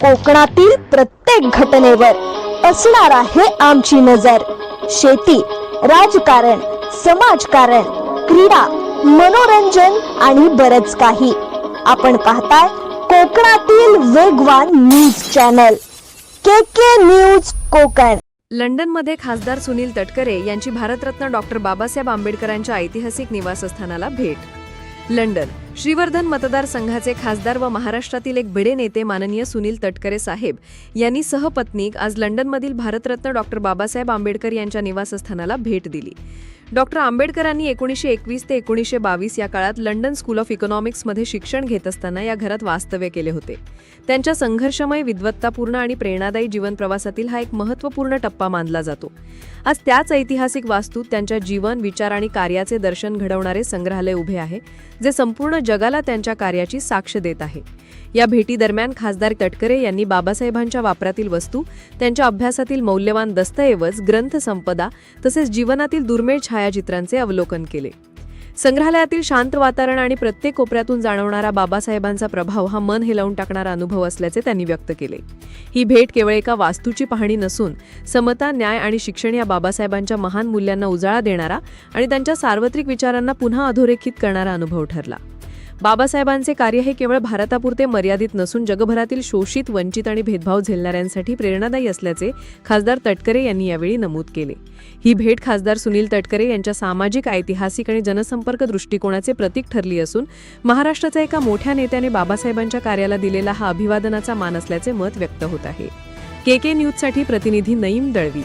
कोकणातील प्रत्येक घटनेवर असणार आहे आमची नजर. शेती राजकारण समाजकारण क्रीडा मनोरंजन आणि बरच काही. आपण पाहताय कोकणातील वेगवान news channel. K K news Konkan. लंडनमध्ये खासदार सुनील तटकरे यांची भारतरत्न डॉक्टर बाबासाहेब आंबेडकरांच्या ऐतिहासिक निवासस्थानाला भेट लंडन. श्रीवर्धन मतदारसंघाचे खासदार व महाराष्ट्रातील एक भिडे नेते माननीय सुनील तटकरे साहेब यांनी सहपत्नीक आज लंडनमधील भारतरत्न डॉक्टर बाबासाहेब आंबेडकर यांच्या निवासस्थानाला भेट दिली. डॉक्टर आंबेडकरांनी एकोणीसशे एकवीस ते एकोणीसशे बावीस या काळात लंडन स्कूल ऑफ इकॉनॉमिक्समध्ये शिक्षण घेत असताना या घरात वास्तव्य केले होते. त्यांच्या संघर्षमय विद्वत्तापूर्ण आणि प्रेरणादायी जीवन प्रवासातील हा एक महत्त्वपूर्ण टप्पा मानला जातो. आज त्याच ऐतिहासिक वास्तूत त्यांच्या जीवन विचार आणि कार्याचे दर्शन घडवणारे संग्रहालय उभे आहे जे संपूर्ण जगाला त्यांच्या कार्याची साक्ष देत आहे. या भेटीदरम्यान खासदार तटकरे यांनी बाबासाहेबांच्या वापरातील वस्तू त्यांच्या अभ्यासातील मौल्यवान दस्तऐवज ग्रंथसंपदा तसेच जीवनातील दुर्मिळ छायाचित्रांचे अवलोकन केले. संग्रहालयातील शांत वातावरण आणि प्रत्येक कोपऱ्यातून जाणवणारा बाबासाहेबांचा प्रभाव हा मन हेलावून टाकणारा अनुभव असल्याचे त्यांनी व्यक्त केले. ही भेट केवळ एका वास्तूची पाहणी नसून समता न्याय आणि शिक्षण या बाबासाहेबांच्या महान मूल्यांना उजाळा देणारा आणि त्यांच्या सार्वत्रिक विचारांना पुन्हा अधोरेखित करणारा अनुभव ठरला. बाबासाहेबांचे कार्य हे केवळ भारतापुरते मर्यादित नसून जगभरातील शोषित वंचित आणि भेदभाव झेलणाऱ्यांसाठी प्रेरणादायी असल्याचे खासदार तटकरे यांनी यावेळी नमूद केले. ही भेट खासदार सुनील तटकरे यांच्या सामाजिक ऐतिहासिक आणि जनसंपर्क दृष्टिकोनाचे प्रतीक ठरली असून महाराष्ट्राच्या एका मोठ्या नेत्याने बाबासाहेबांच्या कार्याला दिलेला हा अभिवादनाचा मान असल्याचे मत व्यक्त होत आहे. के के न्यूजसाठी प्रतिनिधी नईम दळवी.